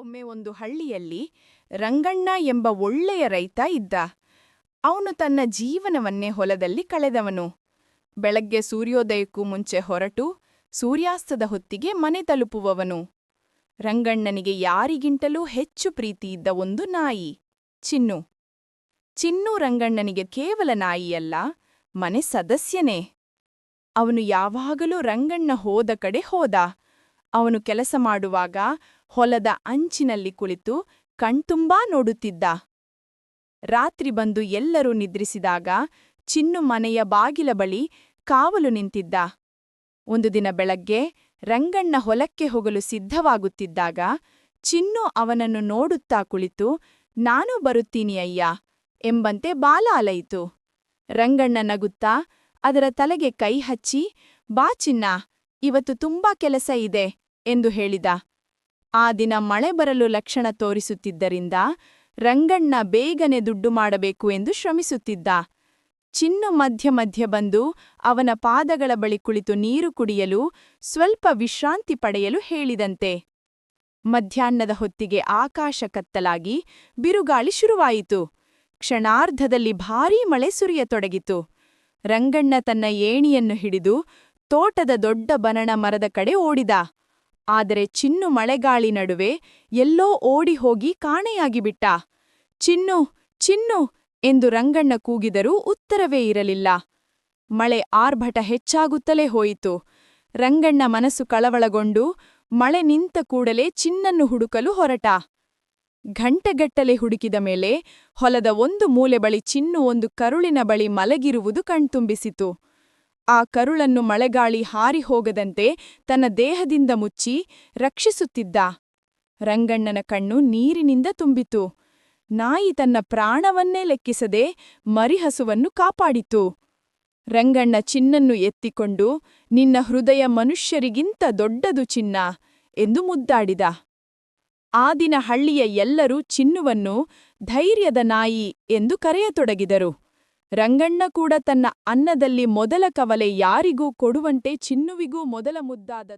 ಒಮ್ಮೆ ಒಂದು ಹಳ್ಳಿಯಲ್ಲಿ ರಂಗಣ್ಣ ಎಂಬ ಒಳ್ಳೆಯ ರೈತ ಇದ್ದ. ಅವನು ತನ್ನ ಜೀವನವನ್ನೇ ಹೊಲದಲ್ಲಿ ಕಳೆದವನು. ಬೆಳಗ್ಗೆ ಸೂರ್ಯೋದಯಕ್ಕೂ ಮುಂಚೆ ಹೊರಟು ಸೂರ್ಯಾಸ್ತದ ಹೊತ್ತಿಗೆ ಮನೆ ತಲುಪುವವನು. ರಂಗಣ್ಣನಿಗೆ ಯಾರಿಗಿಂತಲೂ ಹೆಚ್ಚು ಪ್ರೀತಿಯಿದ್ದ ಒಂದು ನಾಯಿ, ಚಿನ್ನು. ಚಿನ್ನು ರಂಗಣ್ಣನಿಗೆ ಕೇವಲ ನಾಯಿಯಲ್ಲ, ಮನೆ ಸದಸ್ಯನೇ. ಅವನು ಯಾವಾಗಲೂ ರಂಗಣ್ಣ ಹೋದ ಕಡೆ ಹೋದ. ಅವನು ಕೆಲಸ ಮಾಡುವಾಗ ಹೊಲದ ಅಂಚಿನಲ್ಲಿ ಕುಳಿತು ಕಣ್ತುಂಬಾ ನೋಡುತ್ತಿದ್ದ. ರಾತ್ರಿ ಬಂದು ಎಲ್ಲರೂ ನಿದ್ರಿಸಿದಾಗ ಚಿನ್ನು ಮನೆಯ ಬಾಗಿಲ ಬಳಿ ಕಾವಲು ನಿಂತಿದ್ದ. ಒಂದು ದಿನ ಬೆಳಗ್ಗೆ ರಂಗಣ್ಣ ಹೊಲಕ್ಕೆ ಹೋಗಲು ಸಿದ್ಧವಾಗುತ್ತಿದ್ದಾಗ ಚಿನ್ನು ಅವನನ್ನು ನೋಡುತ್ತಾ ಕುಳಿತು, ನಾನೂ ಬರುತ್ತೀನಿ ಅಯ್ಯ ಎಂಬಂತೆ ಬಾಲ ಅಲಯಿತು ರಂಗಣ್ಣ ನಗುತ್ತಾ ಅದರ ತಲೆಗೆ ಕೈ ಹಚ್ಚಿ, ಬಾ ಚಿನ್ನ ಇವತ್ತು ತುಂಬಾ ಕೆಲಸ ಇದೆ ಎಂದು ಹೇಳಿದ. ಆ ದಿನ ಮಳೆ ಬರಲು ಲಕ್ಷಣ ತೋರಿಸುತ್ತಿದ್ದರಿಂದ ರಂಗಣ್ಣ ಬೇಗನೆ ದುಡ್ಡು ಮಾಡಬೇಕು ಎಂದು ಶ್ರಮಿಸುತ್ತಿದ್ದ. ಚಿನ್ನು ಮಧ್ಯ ಮಧ್ಯ ಬಂದು ಅವನ ಪಾದಗಳ ಬಳಿ ಕುಳಿತು ನೀರು ಕುಡಿಯಲು ಸ್ವಲ್ಪ ವಿಶ್ರಾಂತಿ ಪಡೆಯಲು ಹೇಳಿದಂತೆ. ಮಧ್ಯಾಹ್ನದ ಹೊತ್ತಿಗೆ ಆಕಾಶ ಕತ್ತಲಾಗಿ ಬಿರುಗಾಳಿ ಶುರುವಾಯಿತು. ಕ್ಷಣಾರ್ಧದಲ್ಲಿ ಭಾರೀ ಮಳೆ ಸುರಿಯತೊಡಗಿತು. ರಂಗಣ್ಣ ತನ್ನ ಏಣಿಯನ್ನು ಹಿಡಿದು ತೋಟದ ದೊಡ್ಡ ಬನಣ ಮರದ ಕಡೆ ಓಡಿದ. ಆದರೆ ಚಿನ್ನು ಮಳೆಗಾಳಿ ನಡುವೆ ಎಲ್ಲೋ ಓಡಿ ಹೋಗಿ ಕಾಣೆಯಾಗಿಬಿಟ್ಟ ಚಿನ್ನು ಚಿನ್ನು ಎಂದು ರಂಗಣ್ಣ ಕೂಗಿದರೂ ಉತ್ತರವೇ ಇರಲಿಲ್ಲ. ಮಳೆ ಆರ್ಭಟ ಹೆಚ್ಚಾಗುತ್ತಲೇ ಹೋಯಿತು. ರಂಗಣ್ಣ ಮನಸ್ಸು ಕಳವಳಗೊಂಡು ಮಳೆ ನಿಂತ ಕೂಡಲೇ ಚಿನ್ನನ್ನು ಹುಡುಕಲು ಹೊರಟ. ಘಂಟೆಗಟ್ಟಲೆ ಹುಡುಕಿದ ಮೇಲೆ ಹೊಲದ ಒಂದು ಮೂಲೆ ಬಳಿ ಚಿನ್ನು ಒಂದು ಕರುಳಿನ ಬಳಿ ಮಲಗಿರುವುದು ಕಣ್ತುಂಬಿಸಿತು. ಆ ಕರುಳನ್ನು ಮಳೆಗಾಳಿ ಹಾರಿ ಹೋಗದಂತೆ ತನ್ನ ದೇಹದಿಂದ ಮುಚ್ಚಿ ರಕ್ಷಿಸುತ್ತಿದ್ದ. ರಂಗಣ್ಣನ ಕಣ್ಣು ನೀರಿನಿಂದ ತುಂಬಿತು. ನಾಯಿ ತನ್ನ ಪ್ರಾಣವನ್ನೇ ಲೆಕ್ಕಿಸದೆ ಮರಿಹಸುವನ್ನು ಕಾಪಾಡಿತು. ರಂಗಣ್ಣ ಚಿನ್ನನ್ನು ಎತ್ತಿಕೊಂಡು, ನಿನ್ನ ಹೃದಯ ಮನುಷ್ಯರಿಗಿಂತ ದೊಡ್ಡದು ಚಿನ್ನ ಎಂದು ಮುದ್ದಾಡಿದ. ಆ ದಿನ ಹಳ್ಳಿಯ ಎಲ್ಲರೂ ಚಿನ್ನುವನ್ನು ಧೈರ್ಯದ ನಾಯಿ ಎಂದು ಕರೆಯತೊಡಗಿದರು. ರಂಗಣ್ಣ ಕೂಡ ತನ್ನ ಅನ್ನದಲ್ಲಿ ಮೊದಲ ಕವಲೆ ಯಾರಿಗೂ ಕೊಡುವಂತೆ ಚಿನ್ನುವಿಗೂ ಮೊದಲ ಮುದ್ದಾದ